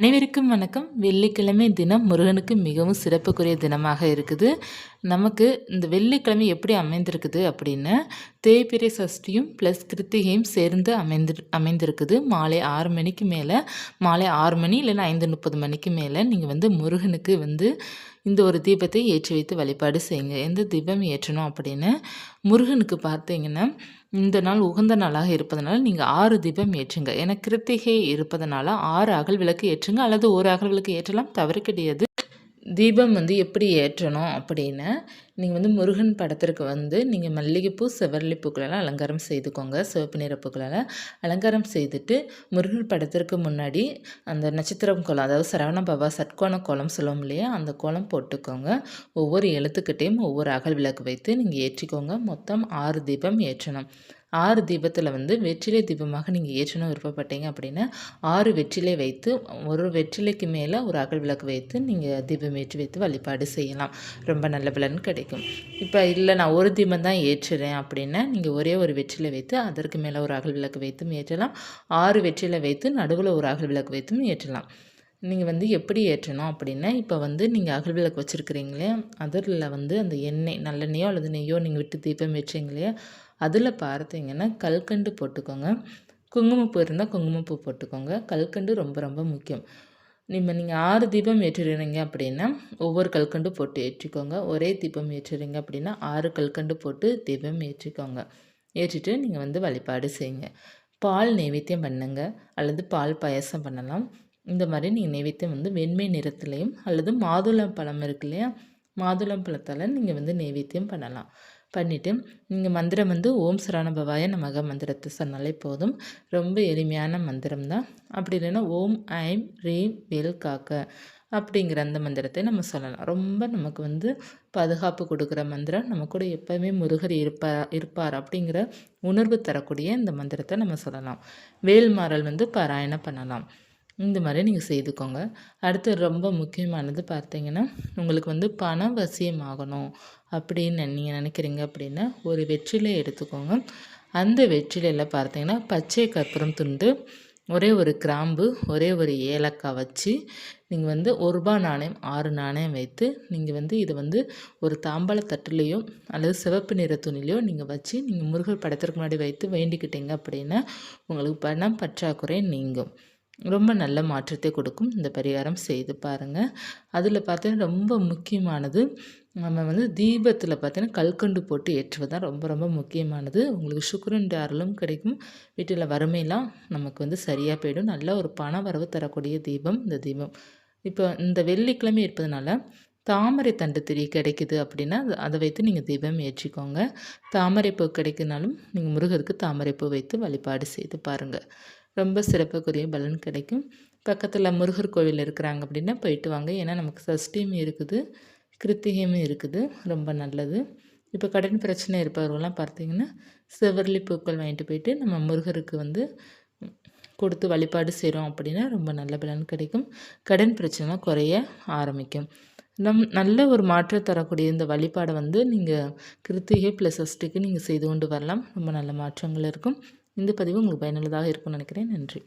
அனைவருக்கும் வணக்கம். வெள்ளிக்கிழமை தினம் முருகனுக்கு மிகவும் சிறப்புக்குரிய தினமாக இருக்குது. நமக்கு இந்த வெள்ளிக்கிழமை எப்படி அமைந்திருக்குது அப்படின்னு தேய்பிரை சஷ்டியும் ப்ளஸ் கிருத்திகையும் சேர்ந்து அமைந்து அமைந்திருக்குது. மாலை ஆறு மணிக்கு மேலே மாலை ஆறு மணி இல்லைன்னா ஐந்து முப்பது மணிக்கு மேலே நீங்கள் வந்து முருகனுக்கு வந்து இந்த ஒரு தீபத்தை ஏற்றி வைத்து வழிபாடு செய்யுங்க. எந்த தீபம் ஏற்றணும் அப்படின்னு முருகனுக்கு பார்த்தீங்கன்னா இந்த நாள் உகந்த நாளாக இருப்பதனால நீங்கள் ஆறு தீபம் ஏற்றுங்க. ஏன்னா கிருத்திகை இருப்பதனால ஆறு அகல் விளக்கு ஏற்றுங்க. அல்லது ஒரு அகல் விளக்கு ஏற்றலாம் தவறு கிடையாது தீபம் வந்து எப்படி ஏற்றணும் அப்படின்னு நீங்கள் வந்து முருகன் படத்திற்கு வந்து நீங்கள் மல்லிகைப்பூ செவரளி பூக்களெல்லாம் அலங்காரம் செய்துக்கோங்க. சிவப்பு நிற பூக்களெல்லாம் அலங்காரம் செய்துட்டு முருகன் படத்திற்கு முன்னாடி அந்த நட்சத்திரம் கோலம் அதாவது சரவண பாபா சட்கோண கோலம் சொல்லுவோம் இல்லையா? அந்த கோலம் போட்டுக்கோங்க. ஒவ்வொரு எழுத்துக்கிட்டேயும் ஒவ்வொரு அகல் விளக்கு வைத்து நீங்கள் ஏற்றிக்கோங்க. மொத்தம் ஆறு தீபம் ஏற்றணும். ஆறு தீபத்தில் வந்து வெற்றிலை தீபமாக நீங்கள் ஏற்றணும் விருப்பப்பட்டீங்க அப்படின்னா ஆறு வெற்றிலை வைத்து ஒரு வெற்றிலைக்கு மேலே ஒரு அகல் விளக்கு வைத்து நீங்கள் தீபம் ஏற்றி வைத்து வழிபாடு செய்யலாம். ரொம்ப நல்ல பலன் கிடைக்கும். இப்போ இல்லை நான் ஒரு தீபம் தான் ஏற்றுறேன் அப்படின்னா நீங்கள் ஒரே ஒரு வெற்றிலை வைத்து அதற்கு மேலே ஒரு அகல் விளக்கு வைத்தும் ஏற்றலாம். ஆறு வெற்றிலை வைத்து நடுவில் ஒரு அகல் விளக்கு வைத்தும் ஏற்றலாம். நீங்கள் வந்து எப்படி ஏற்றணும் அப்படின்னா இப்போ வந்து நீங்கள் அகல் விளக்கு வச்சுருக்கிறீங்களே அதில் வந்து அந்த எண்ணெய் நல்லெண்ணெயோ அல்லது நெய்யோ நீங்கள் விட்டு தீபம் ஏற்றுங்களே அதில் பார்த்தீங்கன்னா கல்கண்டு போட்டுக்கோங்க. குங்குமப்பூ இருந்தால் குங்குமப்பூ போட்டுக்கோங்க. கல்கண்டு ரொம்ப ரொம்ப முக்கியம். நீங்கள் நீங்கள் ஆறு தீபம் ஏற்றுறீங்க அப்படின்னா ஒவ்வொரு கல்கண்டு போட்டு ஏற்றிக்கோங்க. ஒரே தீபம் ஏற்றுறீங்க அப்படின்னா ஆறு கல்கண்டு போட்டு தீபம் ஏற்றிக்கோங்க. ஏற்றிட்டு நீங்கள் வந்து வழிபாடு செய்யுங்க. பால் நைவேத்தியம் பண்ணுங்க. அல்லது பால் பாயசம் பண்ணலாம். இந்த மாதிரி நீங்கள் நைவேத்தியம் வந்து வெண்மை நிறத்துலையும் அல்லது மாதுளம் பழம் இருக்கு இல்லையா? மாதுளம் பழத்தால் நீங்கள் வந்து நைவேத்தியம் பண்ணலாம். பண்ணிவிட்டு நீங்கள் மந்திரம் வந்து ஓம் சரணபவாய நமக மந்திரத்தை சொன்னாலே போதும். ரொம்ப எளிமையான மந்திரம் தான். அப்படி இல்லைன்னா ஓம் ஐம் ரீம் வெல் காக்க அப்படிங்கிற அந்த மந்திரத்தை நம்ம சொல்லலாம். ரொம்ப நமக்கு வந்து பாதுகாப்பு கொடுக்குற மந்திரம். நம்ம கூட எப்போவுமே முருகர் இருப்பார் இருப்பார் அப்படிங்கிற உணர்வு தரக்கூடிய இந்த மந்திரத்தை நம்ம சொல்லலாம். வேல்மாறல் வந்து பாராயணம் பண்ணலாம். இந்த மாதிரி நீங்கள் செய்துக்கோங்க. அடுத்து ரொம்ப முக்கியமானது பார்த்தீங்கன்னா உங்களுக்கு வந்து பணம் வசியமாகணும் அப்படின்னு நீங்கள் நினைக்கிறீங்க அப்படின்னா ஒரு வெற்றிலை எடுத்துக்கோங்க. அந்த வெற்றிலையில் பார்த்தீங்கன்னா பச்சை கற்பூரம் துண்டு ஒரே ஒரு கிராம்பு ஒரே ஒரு ஏலக்காய் வச்சு நீங்கள் வந்து ஒரு ரூபா நாணயம் ஆறு நாணயம் வைத்து நீங்கள் வந்து இதை வந்து ஒரு தாம்பாள தட்டுலேயோ அல்லது சிவப்பு நிற துணிலையோ நீங்கள் வச்சு நீங்கள் முருகர் படத்திற்கு முன்னாடி வைத்து வேண்டிக்கிட்டீங்க அப்படின்னா உங்களுக்கு பணம் பற்றாக்குறை நீங்கும். ரொம்ப நல்ல மாற்றத்தை கொடுக்கும். இந்த பரிகாரம் செய்து பாருங்கள் அதில் பார்த்தீங்கன்னா ரொம்ப முக்கியமானது நம்ம வந்து தீபத்தில் பார்த்தீங்கன்னா கல்கண்டு போட்டு ஏற்றுவது தான் ரொம்ப ரொம்ப முக்கியமானது. உங்களுக்கு சுக்கரன் அருளும் கிடைக்கும். வீட்டில் வறுமையெல்லாம் நமக்கு வந்து சரியாக போயிடும். நல்ல ஒரு பண வரவு தரக்கூடிய தீபம் இந்த தீபம். இப்போ இந்த வெள்ளிக்கிழமை இருப்பதுனால தாமரை தண்டு திரி கிடைக்குது அப்படின்னா அதை வைத்து நீங்கள் தீபம் ஏற்றிக்கோங்க. தாமரைப்பூ கிடைக்குனாலும் நீங்கள் முருகருக்கு தாமரைப்பூ வைத்து வழிபாடு செய்து பாருங்கள் ரொம்ப சிறப்புக்குரிய பலன் கிடைக்கும். பக்கத்தில் முருகர் கோவில் இருக்கிறாங்க அப்படின்னா போயிட்டு வாங்க. ஏன்னா நமக்கு சஷ்டியும் இருக்குது கிருத்திகையும் இருக்குது. ரொம்ப நல்லது. இப்போ கடன் பிரச்சனை இருப்பவர்கள்லாம் பார்த்தீங்கன்னா செவர்லி பூக்கள் வாங்கிட்டு போயிட்டு நம்ம முருகருக்கு வந்து கொடுத்து வழிபாடு செய்கிறோம் அப்படின்னா ரொம்ப நல்ல பலன் கிடைக்கும். கடன் பிரச்சனை குறைய ஆரம்பிக்கும். நம் நல்ல ஒரு மாற்றம் தரக்கூடிய இந்த வழிபாடை வந்து நீங்கள் கிருத்திகை ப்ளஸ் அஷ்டிக்கு நீங்கள் செய்து கொண்டு வரலாம். ரொம்ப நல்ல மாற்றங்கள் இருக்கும். இந்த பதிவு உங்களுக்கு பயனுள்ளதாக இருக்கும்னு நினைக்கிறேன். நன்றி.